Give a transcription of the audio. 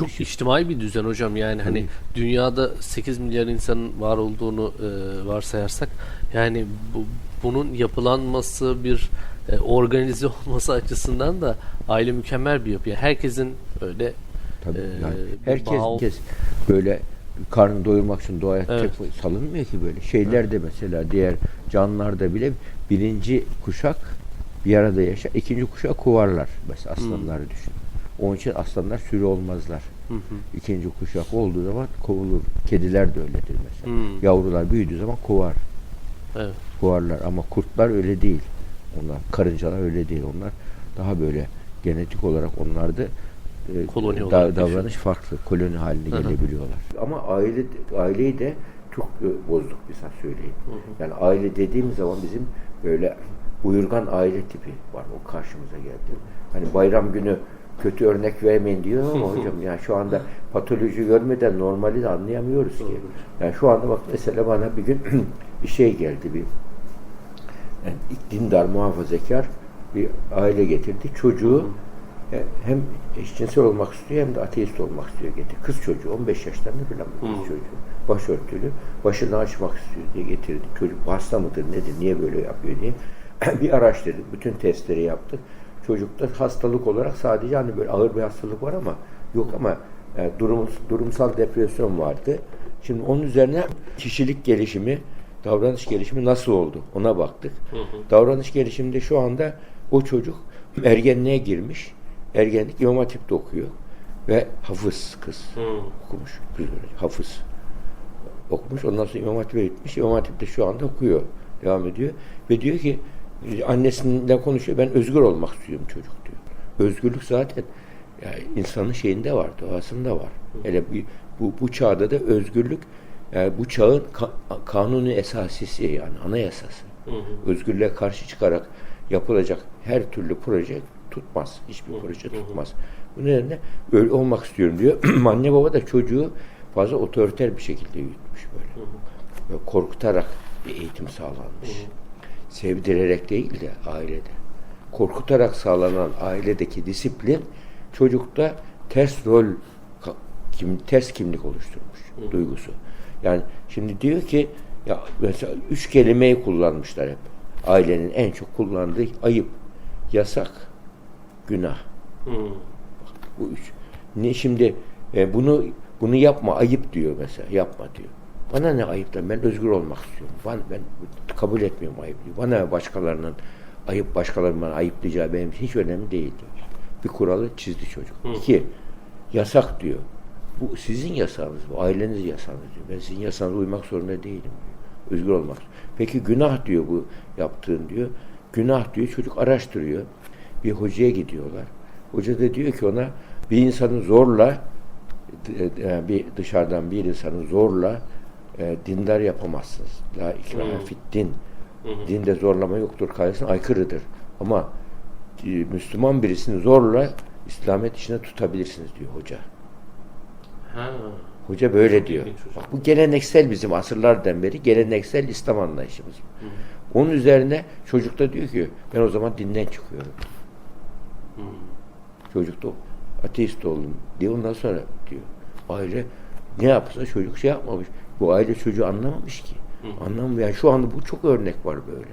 Çok içtimai bir düzen hocam yani hani dünyada 8 milyar insanın var olduğunu e, varsayarsak yani bu, bunun yapılanması bir e, organize olması açısından da aile mükemmel bir yapı. Yani herkesin öyle Tabii Ee, yani herkes bağ- herkes böyle karnını doyurmak için doğaya Evet. salınmıyor ki böyle. Şeyler de mesela diğer canlılarda bile birinci kuşak bir arada yaşar. ikinci kuşak kovarlar. Mesela aslanları düşün. Onun için aslanlar sürü olmazlar. Hı hı. İkinci kuşak olduğu zaman kovulur. Kediler de öyledir mesela. Hmm. Yavrular büyüdüğü zaman kovar. Evet. Kovarlar ama kurtlar öyle değil. Onlar karıncalar öyle değil. Onlar daha böyle genetik olarak onlar da e, Koloni da- davranış farklı. Koloni haline Hı hı. gelebiliyorlar. Ama aile aileyi de çok e, bozduk mesela söyleyeyim. Hı hı. Yani aile dediğim zaman bizim böyle buyurgan aile tipi var. O karşımıza geldi. Hani bayram günü kötü örnek vermeyin diyor ama hocam yani şu anda patoloji görmeden normali de anlayamıyoruz ki. Yani şu anda bak mesela bana bir gün bir şey geldi bir yani dindar muhafazakar bir aile getirdi. Çocuğu e, hem eşcinsel olmak istiyor hem de ateist olmak istiyor getirdi. Kız çocuğu 15 yaşlarında falan bir kız çocuğu. Başörtülü. Başını açmak istiyor diye getirdi. Çocuk hasta mıdır nedir niye böyle yapıyor diye. bir araştırdık. Bütün testleri yaptık. Çocukta hastalık olarak sadece hani böyle ağır bir hastalık var ama yok ama e, durum, durumsal depresyon vardı. Şimdi onun üzerine kişilik gelişimi, davranış gelişimi nasıl oldu ona baktık. Davranış gelişiminde şu anda o çocuk ergenliğe girmiş. Ergenlik İmam Hatip'te okuyor. Ve hafız kız Hı. okumuş. Kız hafız okumuş. Ondan sonra İmam Hatip'e gitmiş. İmam Hatip'te şu anda okuyor. Devam ediyor. Ve diyor ki annesiyle konuşuyor. Ben özgür olmak istiyorum çocuk diyor. Özgürlük zaten yani insanın şeyinde var, doğasında var. Hele bu, bu, bu çağda da özgürlük yani bu çağın ka- kanuni esasisi yani anayasası. Hı hı. Özgürlüğe karşı çıkarak yapılacak her türlü proje tutmaz. Hiçbir proje hı hı. tutmaz. Bu nedenle öyle olmak istiyorum diyor. Anne baba da çocuğu fazla otoriter bir şekilde yürütmüş böyle. Böyle korkutarak bir eğitim sağlanmış. Sevdirerek değil de ailede. Korkutarak sağlanan ailedeki disiplin çocukta ters rol kim ters kimlik oluşturmuş duygusu. Yani şimdi diyor ki ya mesela üç kelimeyi kullanmışlar hep. Ailenin en çok kullandığı ayıp, yasak, günah. Hı. Bu üç. Ne şimdi e, bunu bunu yapma ayıp diyor mesela. Yapma diyor. Bana ne ayıptan ben özgür olmak istiyorum. Ben, ben kabul etmiyorum ayıp diyor. Bana başkalarının ayıp başkalarının bana ayıplayacağı benim hiç önemli değil diyor. Bir kuralı çizdi çocuk. Hı. İki, yasak diyor. Bu sizin yasağınız, bu ailenizin yasağınız diyor. Ben sizin yasağınıza uymak zorunda değilim diyor. Özgür olmak. Peki günah diyor bu yaptığın diyor. Günah diyor çocuk araştırıyor. Bir hocaya gidiyorlar. Hoca da diyor ki ona bir insanı zorla d- e, bir dışarıdan bir insanı zorla e, dindar yapamazsınız. La ikrahe fit din. Hı hı. Dinde zorlama yoktur kaidesine aykırıdır. Ama e, Müslüman birisini zorla İslamiyet içine tutabilirsiniz diyor hoca. Ha. Hoca böyle diyor. Bak bu geleneksel bizim asırlardan beri geleneksel İslam anlayışımız. Hı. Onun üzerine çocuk da diyor ki ben o zaman dinden çıkıyorum. Hı. Çocuk da ateist oldum diye ondan sonra diyor. Aile ne yapsa çocuk şey yapmamış. Bu aile çocuğu anlamamış ki. Anlamıyor. Yani şu anda bu çok örnek var böyle.